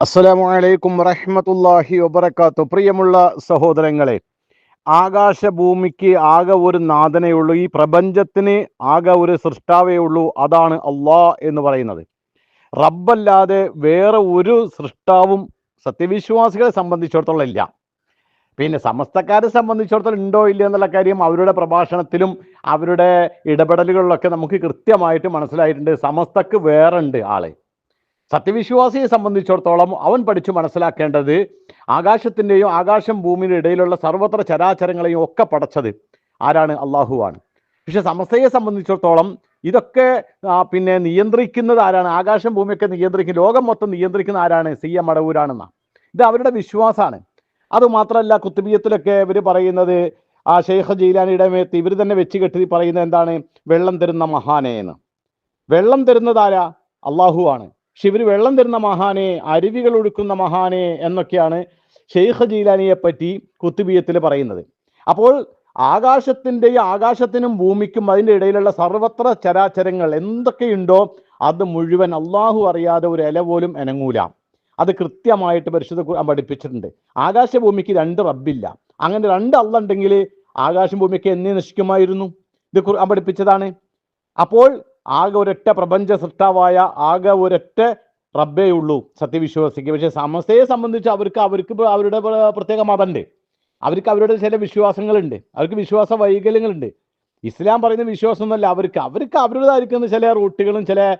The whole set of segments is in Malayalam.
അസ്സലാമു അലൈക്കും വറഹ്മത്തുള്ളാഹി വബർക്കാത്തു പ്രിയമുള്ള സഹോദരങ്ങളെ ആകാശഭൂമിക്ക് ആകെ ഒരു നാഥനേ ഉള്ളൂ ഈ പ്രപഞ്ചത്തിന് ആകെ ഒരു സൃഷ്ടാവേ ഉള്ളൂ അതാണ് അള്ളാ എന്ന് പറയുന്നത്. റബ്ബല്ലാതെ വേറെ ഒരു സൃഷ്ടാവും സത്യവിശ്വാസികളെ സംബന്ധിച്ചിടത്തോളം ഇല്ല. പിന്നെ സമസ്തക്കാരെ സംബന്ധിച്ചിടത്തോളം ഉണ്ടോ ഇല്ല എന്നുള്ള കാര്യം അവരുടെ പ്രഭാഷണത്തിലും അവരുടെ ഇടപെടലുകളിലൊക്കെ നമുക്ക് കൃത്യമായിട്ട് മനസ്സിലായിട്ടുണ്ട്. സമസ്തക്ക് വേറെ ഉണ്ട് ആൾ. സത്യവിശ്വാസിയെ സംബന്ധിച്ചിടത്തോളം അവൻ പഠിച്ചു മനസ്സിലാക്കേണ്ടത് ആകാശത്തിന്റെയും ആകാശം ഭൂമിയുടെ ഇടയിലുള്ള സർവത്ര ചരാചരങ്ങളെയും ഒക്കെ പടച്ചത് ആരാണ്? അള്ളാഹുവാണ് പക്ഷെ സമസ്തയെ സംബന്ധിച്ചിടത്തോളം ഇതൊക്കെ പിന്നെ നിയന്ത്രിക്കുന്നത് ആരാണ്? ആകാശം ഭൂമിയൊക്കെ നിയന്ത്രിക്കുന്ന ലോകം മൊത്തം നിയന്ത്രിക്കുന്ന ആരാണ്? സി എം അടവൂരാണെന്ന. ഇത് അവരുടെ വിശ്വാസമാണ് അത് മാത്രമല്ല കുത്തുബിയത്തിലൊക്കെ ഇവർ പറയുന്നത് ആ ഷെയ്ഖ് ജീലാനിയുടെ മേത്ത് ഇവർ തന്നെ വെച്ച് കെട്ടി പറയുന്നത് എന്താണ്? വെള്ളം തരുന്ന മഹാനെ എന്ന്. വെള്ളം തരുന്നതാരാ അള്ളാഹു ആണ് പക്ഷെ ഇവർ വെള്ളം തരുന്ന മഹാനെ അരുവികൾ ഒഴുക്കുന്ന മഹാനെ എന്നൊക്കെയാണ് ഷെയ്ഖ് ജീലാനിയെ പറ്റി കുത്തുബിയത്തിൽ പറയുന്നത്. അപ്പോൾ ആകാശത്തിന്റെയും ആകാശത്തിനും ഭൂമിക്കും അതിന്റെ ഇടയിലുള്ള സർവത്ര ചരാചരങ്ങൾ എന്തൊക്കെയുണ്ടോ അത് മുഴുവൻ അള്ളാഹു അറിയാതെ ഒരു ഇല പോലും എനങ്ങൂല അത് കൃത്യമായിട്ട് പരിശുദ്ധ പഠിപ്പിച്ചിട്ടുണ്ട്. ആകാശഭൂമിക്ക് രണ്ട് റബ്ബില്ല. അങ്ങനെ രണ്ട് അല്ല ഉണ്ടെങ്കിൽ ആകാശം ഭൂമിക്ക് എന്നേ നശിക്കുമായിരുന്നു. ഇത് പഠിപ്പിച്ചതാണ്. അപ്പോൾ ആകെ ഒരൊറ്റ പ്രപഞ്ച സൃഷ്ടാവായ ആകെ ഒരൊറ്റ റബ്ബേ ഉള്ളൂ സത്യവിശ്വാസിക്ക്. പക്ഷെ സമസ്തയെ സംബന്ധിച്ച് അവർക്ക് അവർക്ക് അവരുടെ പ്രത്യേക മതമുണ്ട്. അവർക്ക് അവരുടെ ചില വിശ്വാസങ്ങളുണ്ട്. അവർക്ക് വിശ്വാസ വൈകല്യങ്ങളുണ്ട്. ഇസ്ലാം പറയുന്ന വിശ്വാസം ഒന്നുമല്ല അവർക്ക് അവർക്ക് അവരുടേതായിരിക്കുന്ന ചില റൂട്ടുകളും ചില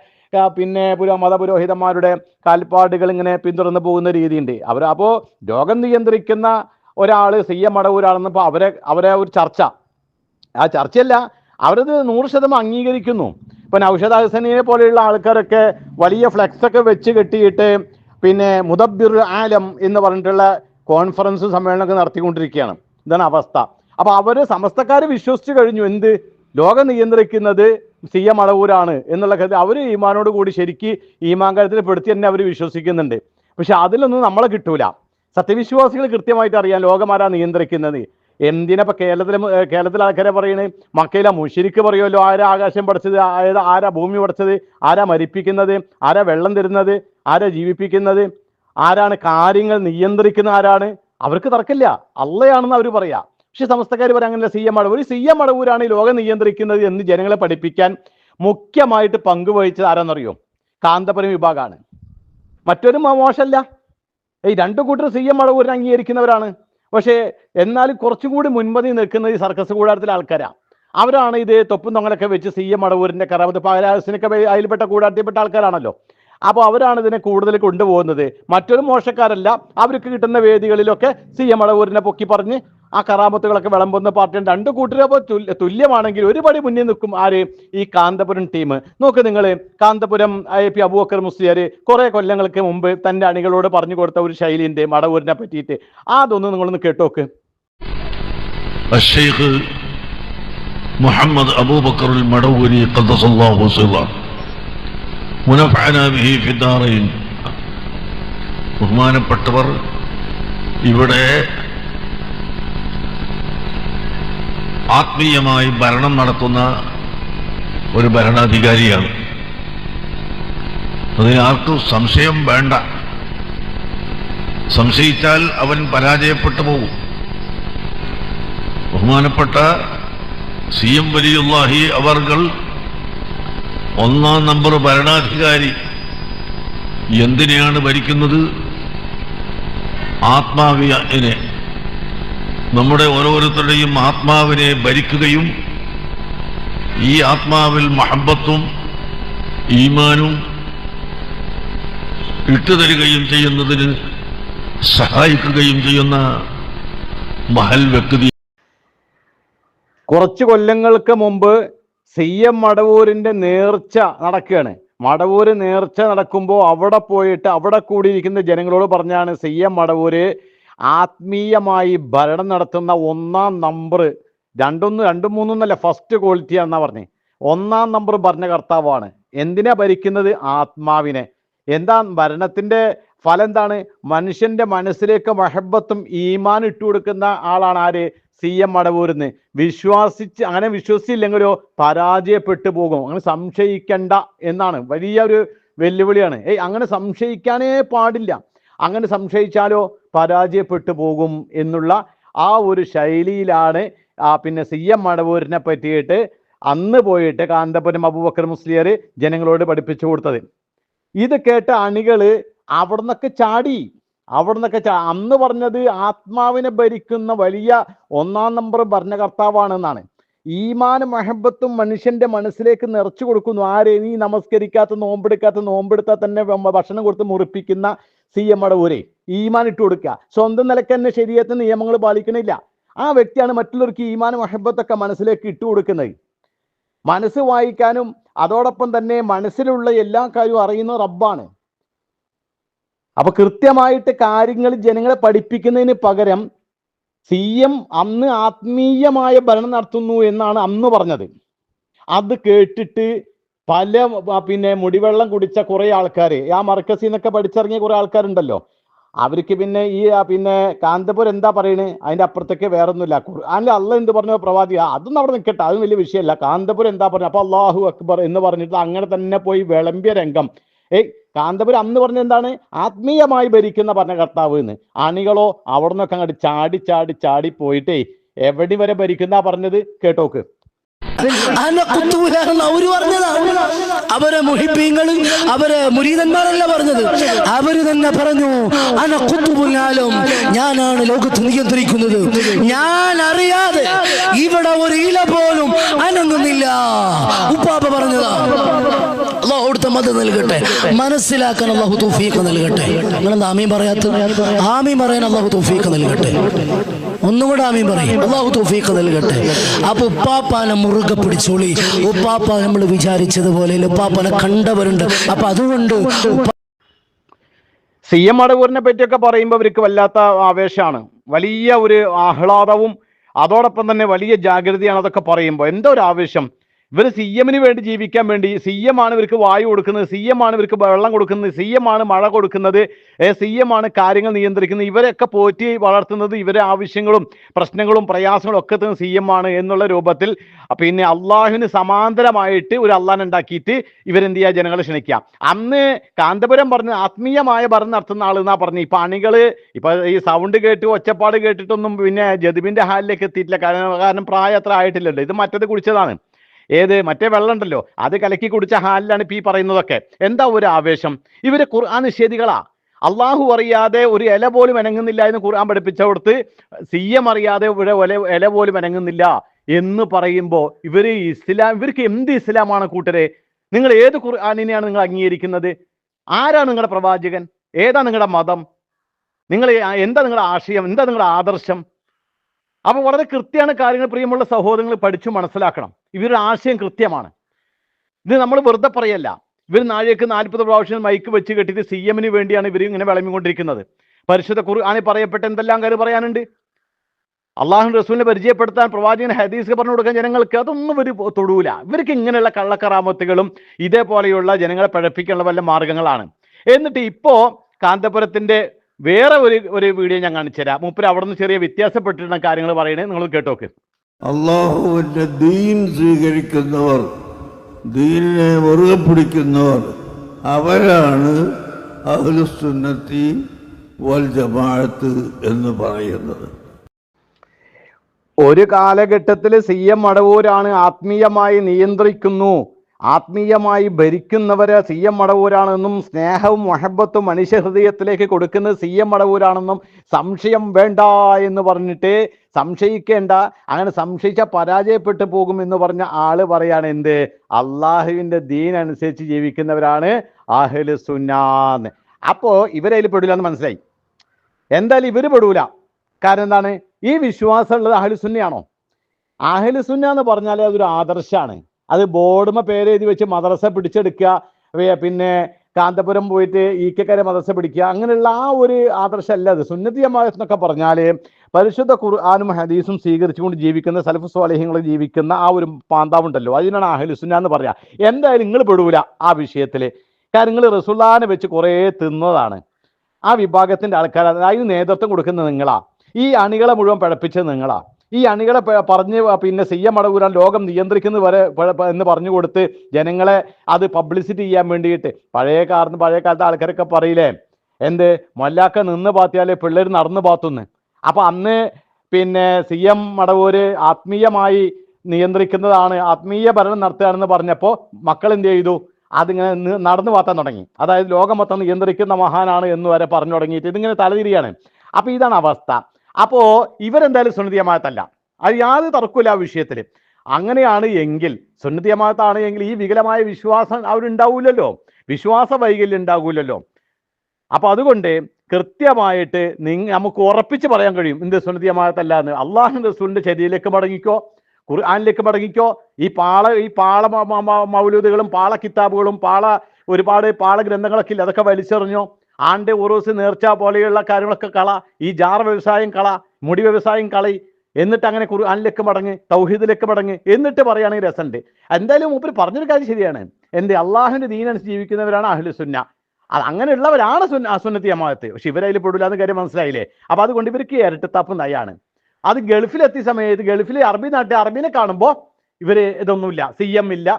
പിന്നെ പുരോ മതപുരോഹിതന്മാരുടെ കാൽപ്പാടുകൾ ഇങ്ങനെ പിന്തുടർന്ന് പോകുന്ന രീതിയുണ്ട്. അവർ അപ്പോൾ രോഗം നിയന്ത്രിക്കുന്ന ഒരാൾ സി എം അവരെ അവരെ ഒരു ചർച്ച. ആ ചർച്ചയല്ല അവരത് നൂറ് ശതമാനം അംഗീകരിക്കുന്നു. ഇപ്പൊ നൌഷദ് ഹസനിനെ പോലെയുള്ള ആൾക്കാരൊക്കെ വലിയ ഫ്ലെക്സ് ഒക്കെ വെച്ച് കെട്ടിയിട്ട് പിന്നെ മുദബിർ ആലം എന്ന് പറഞ്ഞിട്ടുള്ള കോൺഫറൻസ് സമ്മേളനമൊക്കെ നടത്തിക്കൊണ്ടിരിക്കുകയാണ്. ഇതാണ് അവസ്ഥ. അപ്പൊ അവർ സമസ്തക്കാർ വിശ്വസിച്ചു കഴിഞ്ഞു എന്ത്? ലോകം നിയന്ത്രിക്കുന്നത് സി എം അളവൂരാണ് എന്നുള്ള കാര്യത്തിൽ അവർ ഈമാനോട് കൂടി ശരിക്ക് ഈമാൻ കാര്യത്തിൽ പെടുത്തി തന്നെ അവർ വിശ്വസിക്കുന്നുണ്ട്. പക്ഷെ അതിലൊന്നും നമ്മളെ കിട്ടൂല. സത്യവിശ്വാസികൾ കൃത്യമായിട്ട് അറിയാം ലോകമാരാ നിയന്ത്രിക്കുന്നത്. എന്തിനപ്പോ കേരളത്തിലെ കേരളത്തിലെ ആൾക്കാരെ പറയണേ? മക്കയിലെ മുഷിരിക്ക് പറയുമല്ലോ ആരാ ആകാശം പഠിച്ചത് അതായത് ആരാ ഭൂമി പഠിച്ചത് ആരാ മരിപ്പിക്കുന്നത്? ആരാ വെള്ളം തരുന്നത്? ആരാ ജീവിപ്പിക്കുന്നത്? ആരാണ് കാര്യങ്ങൾ നിയന്ത്രിക്കുന്ന ആരാണ്? അവർക്ക് തർക്കമില്ല. അള്ളയാണെന്ന് അവർ പറയാ. പക്ഷെ സമസ്തക്കാർ പറയാം അങ്ങനെയല്ല C M Adavoor C M അടവൂരാണ് ഈ ലോകം നിയന്ത്രിക്കുന്നത് എന്ന് ജനങ്ങളെ പഠിപ്പിക്കാൻ മുഖ്യമായിട്ട് പങ്കുവഹിച്ചത് ആരാന്നറിയോ? കാന്തപുരം വിഭാഗമാണ് മറ്റൊരു മോശമല്ല. ഈ രണ്ടു കൂട്ടർ സി എം അടവൂരിനെ അംഗീകരിക്കുന്നവരാണ്. പക്ഷേ എന്നാൽ കുറച്ചും കൂടി മുൻപതി നിൽക്കുന്ന ഈ സർക്കസ് കൂടാരത്തിലെ ആൾക്കാരാണ് അവരാണ് ഇത് തൊപ്പും തൊങ്ങലൊക്കെ വെച്ച് സി എം അടവൂരിന്റെ കറാമത്ത് പാലാസിനൊക്കെ അതിൽപ്പെട്ട കൂടാരത്തിൽപ്പെട്ട ആൾക്കാരാണല്ലോ. അപ്പോൾ അവരാണ് ഇതിനെ കൂടുതൽ കൊണ്ടുപോകുന്നത്. മറ്റൊരു മോശക്കാരല്ല അവർക്ക് കിട്ടുന്ന വേദികളിലൊക്കെ സി എം അളവൂരിനെ പൊക്കി പറഞ്ഞ് ആ കറാമത്തുകളൊക്കെ വിളമ്പുന്ന പാർട്ടിയും രണ്ട് കൂട്ടരപ്പോൾ തുല്യമാണെങ്കിൽ ഒരുപടി മുന്നിൽ നിൽക്കും ആര്? ഈ കാന്തപുരം ടീം. നോക്ക് നിങ്ങൾ കാന്തപുരം ഐ പി അബൂബക്കർ മുസ്ലിയാർ കുറേ കൊല്ലങ്ങൾക്ക് മുമ്പ് തന്റെ അണികളോട് പറഞ്ഞു കൊടുത്ത ഒരു ശൈലിന്റെ മടവൂരിനെ പറ്റിയിട്ട്. അതൊന്ന് നിങ്ങളൊന്ന് കേട്ടോക്ക്. മുഹമ്മദ് അബൂബക്കറുൽ മടവൂരി മുനഫാനാബിഹി ഫിദ്ദാറയിൻ ബഹുമാനപ്പെട്ടവർ ഇവിടെ ആത്മീയമായി ഭരണം നടത്തുന്ന ഒരു ഭരണാധികാരിയാണ്. അതിനാർക്കും സംശയം വേണ്ട. സംശയിച്ചാൽ അവൻ പരാജയപ്പെട്ടു പോകും. ബഹുമാനപ്പെട്ട സി എം വലിയുല്ലാഹി അവർകൾ ഒന്നാം നമ്പർ ഭരണാധികാരി എന്തിനെയാണ് ഭരിക്കുന്നത്? ആത്മാവിനെ നമ്മുടെ ഓരോരുത്തരുടെയും ആത്മാവിനെ ഭരിക്കുകയും ഈ ആത്മാവിൽ മഹബത്തും ഈമാനും ഇട്ടുതരികയും ചെയ്യുന്നതിന് സഹായിക്കുകയും ചെയ്യുന്ന മഹൽ വ്യക്തി. കുറച്ചു കൊല്ലങ്ങൾക്ക് മുമ്പ് സി എം മടവൂരിന്റെ നേർച്ച നടക്കുകയാണ്. മടവൂര് നേർച്ച നടക്കുമ്പോൾ അവിടെ പോയിട്ട് അവിടെ കൂടിയിരിക്കുന്ന ജനങ്ങളോട് പറഞ്ഞാണ് സി എം മടവൂര് ആത്മീയമായി ഭരണം നടത്തുന്ന ഒന്നാം നമ്പർ രണ്ടൊന്ന് രണ്ടും മൂന്നൊന്നല്ല ഫസ്റ്റ് ക്വാളിറ്റി ആണെന്നാ പറഞ്ഞേ. ഒന്നാം നമ്പർ ഭരണകർത്താവാണ് എന്തിനാ ഭരിക്കുന്നത്? ആത്മാവിനെ. എന്താ ഭരണത്തിന്റെ ഫലം എന്താണ്? മനുഷ്യന്റെ മനസ്സിലേക്ക് മഹബത്തും ഈമാൻ ഇട്ടു കൊടുക്കുന്ന ആളാണ് ആര്? C M മടവൂരിന്ന്. വിശ്വാസിച്ച് അങ്ങനെ വിശ്വസിച്ചില്ലെങ്കിലോ പരാജയപ്പെട്ടു പോകും. അങ്ങനെ സംശയിക്കണ്ട എന്നാണ്. വലിയ ഒരു വെല്ലുവിളിയാണ്. ഏയ് അങ്ങനെ സംശയിക്കാനേ പാടില്ല. അങ്ങനെ സംശയിച്ചാലോ പരാജയപ്പെട്ടു പോകും എന്നുള്ള ആ ഒരു ശൈലിയിലാണ് ആ പിന്നെ സി എം മടവൂരിനെ പറ്റിയിട്ട് അന്ന് പോയിട്ട് കാന്തപുരം അബൂബക്കർ മുസ്ലിയർ ജനങ്ങളോട് പഠിപ്പിച്ചു കൊടുത്തത്. ഇത് കേട്ട അണികൾ അവിടുന്നൊക്കെ ചാടി. അവിടുന്നൊക്കെ നിന്നൊക്കെ അന്ന് പറഞ്ഞത് ആത്മാവിനെ ഭരിക്കുന്ന വലിയ ഒന്നാം നമ്പർ ഭരണകർത്താവാണെന്നാണ്. ഈമാനും മഹബത്തും മനുഷ്യന്റെ മനസ്സിലേക്ക് നിറച്ചു കൊടുക്കുന്നു. ആരെ? നീ നമസ്കരിക്കാത്ത നോമ്പെടുക്കാത്ത നോമ്പെടുത്താൽ തന്നെ ഭക്ഷണം കൊടുത്ത് മുറിപ്പിക്കുന്ന സി എം അടവൂരെ ഈമാൻ ഇട്ട് കൊടുക്കുക. സ്വന്തം നിലയ്ക്ക് തന്നെ ശരീരത്തിന് നിയമങ്ങൾ പാലിക്കണില്ല. ആ വ്യക്തിയാണ് മറ്റുള്ളവർക്ക് ഈമാനും മഹബത്തൊക്കെ മനസ്സിലേക്ക് ഇട്ടു കൊടുക്കുന്നത്. മനസ്സ് വായിക്കാനും അതോടൊപ്പം തന്നെ മനസ്സിലുള്ള എല്ലാ കാര്യവും അറിയുന്ന റബ്ബാണ്. അപ്പൊ കൃത്യമായിട്ട് കാര്യങ്ങൾ ജനങ്ങളെ പഠിപ്പിക്കുന്നതിന് പകരം സി എം അന്ന് ആത്മീയമായ ഭരണം നടത്തുന്നു എന്നാണ് അന്ന് പറഞ്ഞത്. അത് കേട്ടിട്ട് പല പിന്നെ മുടിവെള്ളം കുടിച്ച കുറെ ആൾക്കാർ ആ മർക്കസിൽ നിന്നൊക്കെ പഠിച്ചിറങ്ങിയ കുറെ ആൾക്കാരുണ്ടല്ലോ. അവർക്ക് പിന്നെ ഈ പിന്നെ കാന്തപുരം എന്താ പറയണേ? അതിന്റെ അപ്പുറത്തേക്ക് വേറൊന്നുമില്ല. ഖുർആനിൽ അല്ല എന്ത് പറഞ്ഞ? പ്രവാചി അതൊന്നും അവിടെ നിൽക്കട്ടെ അതും വലിയ വിഷയമല്ല. കാന്തപുരം എന്താ പറഞ്ഞത് അപ്പൊ അള്ളാഹു അക്ബർ എന്ന് പറഞ്ഞിട്ട് അങ്ങനെ തന്നെ പോയി വിളമ്പിയ രംഗം. ഏയ് കാന്തപുരം അന്ന് പറഞ്ഞ എന്താണ്? ആത്മീയമായി ഭരിക്കുന്ന പറഞ്ഞ കർത്താവ് എന്ന്. അണികളോ അവിടെ നിന്നൊക്കെ അങ്ങോട്ട് ചാടി ചാടി ചാടി പോയിട്ടേ എവിടെ വരെ ഭരിക്കുന്ന പറഞ്ഞത്? കേട്ടോക്ക്. അന്നെ കുത്തൂലാണെന്ന് അവർ പറഞ്ഞതാണ്. അവരെ മുഹിപ്പീങ്ങളും അവരെ മുരീതന്മാരല്ല പറഞ്ഞത്. അവർ തന്നെ പറഞ്ഞു അന കുത്തുപുന്നാലും ഞാനാണ് ലോകത്ത് നിയന്ത്രിക്കുന്നത്. ഞാൻ അറിയാതെ ഇവിടെ ഒരു ഇല പോലും അനങ്ങുന്നില്ല. ഉപ്പാപ്പ പറഞ്ഞതാ. അള്ളാഹു നൽകട്ടെ. മനസ്സിലാക്കാൻ അള്ളാഹു തൗഫീഖ് നൽകട്ടെ. നിങ്ങളെന്താ ആമീം പറയാത്ത ആമീം പറയാൻ അള്ളാഹു തൗഫീഖ് നൽകട്ടെ. ഒന്നും കൂടെ ആമീൻ പറയും. അള്ളാഹു തൗഫീഖ് നൽകട്ടെ. അപ്പൊ ഉപ്പാപ്പാനെ മുറുകെ പിടിച്ചോളി. ഉപ്പാപ്പ നമ്മൾ വിചാരിച്ചതുപോലെ ഉപ്പാപ്പനെ കണ്ടവരുണ്ട്. അപ്പൊ അതുകൊണ്ട് സി എം അടവൂരിനെ പറ്റിയൊക്കെ പറയുമ്പോൾ അവർക്ക് വല്ലാത്ത ആവേശമാണ് വലിയ ഒരു ആഹ്ലാദവും അതോടൊപ്പം തന്നെ വലിയ ജാഗ്രതയാണ് അതൊക്കെ പറയുമ്പോൾ എന്താ ഒരു ആവേശം. ഇവർ സി എമ്മിന് വേണ്ടി ജീവിക്കാൻ വേണ്ടി സി എം ആണ് ഇവർക്ക് വായു കൊടുക്കുന്നത് സി എം ആണ് ഇവർക്ക് വെള്ളം കൊടുക്കുന്നത് സി എം ആണ് മഴ കൊടുക്കുന്നത് സി എം ആണ് കാര്യങ്ങൾ നിയന്ത്രിക്കുന്നത് ഇവരെയൊക്കെ പോറ്റി വളർത്തുന്നത് ഇവരെ ആവശ്യങ്ങളും പ്രശ്നങ്ങളും പ്രയാസങ്ങളും ഒക്കെ തന്നെ സി എം ആണ് എന്നുള്ള രൂപത്തിൽ പിന്നെ അള്ളാഹുവിന് സമാന്തരമായിട്ട് ഒരു അള്ളാൻ ഉണ്ടാക്കിയിട്ട് ഇവരെന്ത് ചെയ്യുക? ജനങ്ങളെ ക്ഷണിക്കുക. അന്ന് കാന്തപുരം പറഞ്ഞ് ആത്മീയമായ ഭരണം നടത്തുന്ന ആൾ എന്നാ പറഞ്ഞു. ഇപ്പൊ അണികൾ ഇപ്പൊ ഈ സൗണ്ട് കേട്ട് ഒച്ചപ്പാട് കേട്ടിട്ടൊന്നും പിന്നെ ജതിബിന്റെ ഹാലിലേക്ക് എത്തിയിട്ടില്ല. കാരണം കാരണം പ്രായം അത്ര ആയിട്ടില്ലല്ലോ. ഇത് മറ്റത് കുടിച്ചതാണ്. ഏത് മറ്റേ വെള്ളം ഉണ്ടല്ലോ അത് കലക്കി കുടിച്ച ഹാലിലാണ് ഈ പറയുന്നതൊക്കെ. എന്താ ഒരു ആവേശം? ഇവർ ഖുർആൻ നിഷേധികളാ. അള്ളാഹു അറിയാതെ ഒരു ഇല പോലും അനങ്ങുന്നില്ല എന്ന് ഖുർആൻ പഠിപ്പിച്ച കൊടുത്ത് സി എം അറിയാതെ ഇവിടെ ഇല പോലും അനങ്ങുന്നില്ല എന്ന് പറയുമ്പോൾ ഇവർ ഇസ്ലാം ഇവർക്ക് എന്ത് ഇസ്ലാമാണ് കൂട്ടരെ? നിങ്ങൾ ഏത് ഖുർആാനിനെയാണ് നിങ്ങൾ അംഗീകരിക്കുന്നത്? ആരാണ് നിങ്ങളുടെ പ്രവാചകൻ? ഏതാ നിങ്ങളുടെ മതം? നിങ്ങൾ എന്താ നിങ്ങളുടെ ആശയം? എന്താ നിങ്ങളുടെ ആദർശം? അപ്പൊ വളരെ കൃത്യമാണ് കാര്യങ്ങൾ പ്രിയമുള്ള സഹോദരങ്ങൾ പഠിച്ചു മനസ്സിലാക്കണം. ഇവരുടെ ആശയം കൃത്യമാണ്. ഇത് നമ്മൾ വെറുതെ പറയല്ല. ഇവർ നാഴേക്ക് നാൽപ്പത് പ്രാവശ്യം മൈക്ക് വെച്ച് കെട്ടിയിട്ട് സി എമ്മിന് വേണ്ടിയാണ് ഇവർ ഇങ്ങനെ വിളമ്പിക്കൊണ്ടിരിക്കുന്നത്. പരിശുദ്ധ ഖുർആാനിൽ പറയപ്പെട്ട എന്തെല്ലാം കാര്യം പറയാനുണ്ട്? അള്ളാഹു റസൂലിനെ പരിചയപ്പെടുത്താൻ പ്രവാചകൻ ഹദീസ് പറഞ്ഞു കൊടുക്കാൻ ജനങ്ങൾക്ക് അതൊന്നും ഒരു തൊടൂല. ഇവർക്ക് ഇങ്ങനെയുള്ള കള്ളക്കറാമത്തുകളും ഇതേപോലെയുള്ള ജനങ്ങളെ പഴപ്പിക്കാനുള്ള വല്ല മാർഗങ്ങളാണ്. എന്നിട്ട് ഇപ്പോ കാന്തപുരത്തിന്റെ വേറെ ഒരു ഒരു വീഡിയോ ഞാൻ കാണിച്ചു തരാം. മൂപ്പര് അവിടെ നിന്ന് ചെറിയ വ്യത്യാസപ്പെട്ടിട്ടുള്ള കാര്യങ്ങൾ പറയണേ നിങ്ങൾ കേട്ടോക്ക്. അള്ളാഹുവിന്റെ ദീൻ സ്വീകരിക്കുന്നവർ ദീനിനെ മുറുകെ പിടിക്കുന്നവർ അവരാണ് അഹ്ലുസുന്നത്തി വൽ ജമാഅത്ത് എന്ന് പറയുന്നത്. ഒരു കാലഘട്ടത്തിൽ സി എം മടവൂരാണ് ആത്മീയമായി നിയന്ത്രിക്കുന്നു. ആത്മീയമായി ഭരിക്കുന്നവര് സി എം മടവൂരാണെന്നും സ്നേഹവും മഹബത്തും മനുഷ്യഹൃദയത്തിലേക്ക് കൊടുക്കുന്നത് സി എം മടവൂരാണെന്നും സംശയം വേണ്ട എന്ന് പറഞ്ഞിട്ട് സംശയിക്കേണ്ട അങ്ങനെ സംശയിച്ച പരാജയപ്പെട്ടു പോകും എന്ന് പറഞ്ഞ ആൾ പറയാണ് എന്ത്? അള്ളാഹുവിന്റെ ദീൻ അനുസരിച്ച് ജീവിക്കുന്നവരാണ് അഹ്ലു സുന്നാന്ന് അപ്പോ ഇവരതിൽ പെടില്ല എന്ന് മനസ്സിലായി? എന്തായാലും ഇവർ പെടൂല. കാരണം എന്താണ്? ഈ വിശ്വാസം ഉള്ളത് അഹലുസുന്നയാണോ അഹലുസുന്ന എന്ന് പറഞ്ഞാൽ അതൊരു ആദർശാണ്. അത് ബോർഡുമ പേര് എഴുതി വെച്ച് മദ്രസ പിടിച്ചെടുക്കുക പിന്നെ കാന്തപുരം പോയിട്ട് ഈക്കക്കര മദ്രസ പിടിക്കുക അങ്ങനെയുള്ള ആ ഒരു ആദർശമല്ല അത്. സുന്നത്തി എന്നൊക്കെ പറഞ്ഞാൽ പരിശുദ്ധ ഖുർആാനും ഹദീസും സ്വീകരിച്ചുകൊണ്ട് ജീവിക്കുന്ന സലഫ് സ്വാലഹ്യങ്ങൾ ജീവിക്കുന്ന ആ ഒരു പാന്താവുണ്ടല്ലോ. അതിനാണ് അഹലുസുന്ന എന്ന് പറയാ. എന്തായാലും നിങ്ങൾ പെടൂല ആ വിഷയത്തിൽ കാര്യം നിങ്ങൾ റസുല്ലാനെ വെച്ച് കുറേ തിന്നതാണ്. ആ വിഭാഗത്തിന്റെ ആൾക്കാർ അതായത് നേതൃത്വം കൊടുക്കുന്നത് നിങ്ങളാ. ഈ അണികളെ മുഴുവൻ പഴപ്പിച്ചത് നിങ്ങളാ. ഈ അണികളെ പറഞ്ഞ് പിന്നെ സി എം അടവൂരാൻ ലോകം നിയന്ത്രിക്കുന്ന വരെ എന്ന് പറഞ്ഞു കൊടുത്ത് ജനങ്ങളെ അത് പബ്ലിസിറ്റി ചെയ്യാൻ വേണ്ടിയിട്ട്. പഴയ കാലത്ത് പഴയ കാലത്തെ ആൾക്കാരൊക്കെ പറയില്ലേ എന്ത്? മൊല്ലാക്ക നിന്ന് പാത്തിയാലേ പിള്ളേർ നടന്ന് പാത്തുന്ന്. അപ്പൊ അന്ന് പിന്നെ സി എം മടവൂര് ആത്മീയമായി നിയന്ത്രിക്കുന്നതാണ് ആത്മീയ ഭരണം നടത്തുകയാണെന്ന് പറഞ്ഞപ്പോൾ മക്കൾ എന്ത് ചെയ്തു? അതിങ്ങനെ നടന്നു പാത്താൻ തുടങ്ങി. അതായത് ലോകം മൊത്തം നിയന്ത്രിക്കുന്ന മഹാനാണ് എന്ന് വരെ പറഞ്ഞു തുടങ്ങിയിട്ട് ഇതിങ്ങനെ തലതിരിയാണ്. അപ്പൊ ഇതാണ് അവസ്ഥ. അപ്പോ ഇവരെന്തായാലും സുന്നതി അമാത്തല്ല അത് യാതൊരു തർക്കമില്ല ആ വിഷയത്തിൽ അങ്ങനെയാണ് എങ്കിൽ സുന്നതി അമാത്താണ് എങ്കിൽ ഈ വികലമായ വിശ്വാസം അവരുണ്ടാവൂലല്ലോ. വിശ്വാസ വൈകല്യം ഉണ്ടാകൂലല്ലോ അപ്പൊ അതുകൊണ്ട് കൃത്യമായിട്ട് നിങ്ങ നമുക്ക് ഉറപ്പിച്ച് പറയാൻ കഴിയും എന്ത് സുന്നതിയമായത്തല്ല എന്ന്. അള്ളാഹു റസൂലിന്റെ ചര്യയിലേക്ക് മടങ്ങിക്കോ ഖുർആാനിലേക്ക് മടങ്ങിക്കോ. ഈ പാള ഈ പാള മൗലൂദുകളും പാള കിതാബുകളും പാള ഒരുപാട് പാള ഗ്രന്ഥങ്ങളൊക്കെ ഇല്ല? അതൊക്കെ വലിച്ചെറിഞ്ഞോ? ആണ്ട് ഉറൂസ് നേർച്ച പോലെയുള്ള കാര്യങ്ങളൊക്കെ കള. ഈ ജാർ വ്യവസായം കള മുടി വ്യവസായം കളി. എന്നിട്ട് അങ്ങനെ ഖുർആാനിലേക്ക് മടങ്ങ് തൗഹീദിലേക്ക് മടങ്ങ്. എന്നിട്ട് പറയുകയാണെങ്കിൽ രസമുണ്ട്. എന്തായാലും മൂപ്പര് പറഞ്ഞൊരു കാര്യം ശരിയാണ്. എന്ത് അള്ളാഹുവിന്റെ ദീനനുസരിച്ച് ജീവിക്കുന്നവരാണ് അഹ്ലു സുന്ന. അത് അങ്ങനെയുള്ളവരാണ് സുന്ന സുന്നത്തി അമാത്ത് പക്ഷെ ഇവരതിൽ പെടില്ല എന്ന് കാര്യം മനസ്സിലായില്ലേ? അപ്പോൾ അതുകൊണ്ട് ഇവർക്ക് ഇരട്ടത്താപ്പ് നയാണ് അത് ഗൾഫിലെത്തിയ സമയത്ത് ഗൾഫിൽ അറബി നാട്ടിൽ അറബിനെ കാണുമ്പോൾ ഇവർ ഇതൊന്നുമില്ല സി എം ഇല്ല.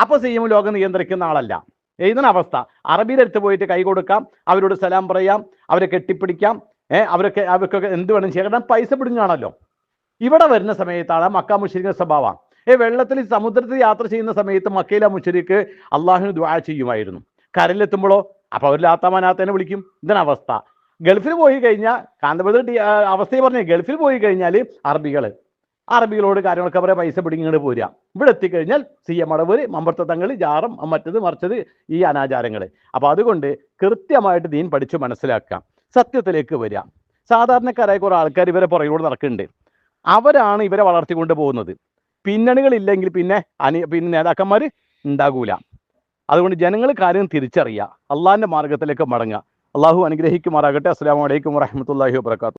അപ്പോൾ സി എം ലോകം നിയന്ത്രിക്കുന്ന ആളല്ല. എഴുതുന്ന അവസ്ഥ. അറബിയുടെ അടുത്ത് പോയിട്ട് കൈ കൊടുക്കാം അവരോട് സലാം പറയാം അവരെ കെട്ടിപ്പിടിക്കാം ഏഹ് അവരൊക്കെ അവർക്കൊക്കെ എന്ത് വേണം ചെയ്യാം കാരണം പൈസ പിടിഞ്ഞാണല്ലോ. ഇവിടെ വരുന്ന സമയത്താണ് മക്ക മുഷരിക്കുന്ന സ്വഭാവം. ഏ വെള്ളത്തിൽ സമുദ്രത്തിൽ യാത്ര ചെയ്യുന്ന സമയത്ത് മക്കയിലെ മുഷരിക്ക് അള്ളാഹുവിന് ദ്വാ ചെയ്യുമായിരുന്നു. കരലെത്തുമ്പോഴോ അപ്പൊ അവർ ലാത്താമാനാത്തേനെ വിളിക്കും. ഇതാണ് അവസ്ഥ. ഗൾഫിൽ പോയി കഴിഞ്ഞാൽ ആ, അവസ്ഥയെ പറഞ്ഞേ ഗൾഫിൽ പോയി കഴിഞ്ഞാൽ അറബികൾ അറബികളോട് കാര്യങ്ങളൊക്കെ പറയാം പൈസ പിടിങ്ങിട്ട് പോരുക. ഇവിടെ എത്തിക്കഴിഞ്ഞാൽ സി എം അടവര് മമ്പർത്തങ്ങൾ ജാറം മറ്റത് മറിച്ചത് ഈ അനാചാരങ്ങൾ അപ്പോൾ അതുകൊണ്ട് കൃത്യമായിട്ട് ദീൻ പഠിച്ചു മനസ്സിലാക്കാം സത്യത്തിലേക്ക് വരിക. സാധാരണക്കാരായ കുറെ ആൾക്കാർ ഇവരെ പുറകിലൂടെ നടക്കുന്നുണ്ട്. അവരാണ് ഇവരെ വളർത്തിക്കൊണ്ട് പോകുന്നത്. പിന്നണികളില്ലെങ്കിൽ പിന്നെ അനി പിന്നെ നേതാക്കന്മാർ ഉണ്ടാകൂല. അതുകൊണ്ട് ജനങ്ങൾ കാര്യം തിരിച്ചറിയുക. അള്ളാഹിന്റെ മാർഗത്തിലേക്ക് മടങ്ങുക. അള്ളാഹു അനുഗ്രഹിക്കുമാറാകട്ടെ. അസ്സാം വലൈക്കും വാഹമത്തല്ലാഹി വാബർക്കാത്തു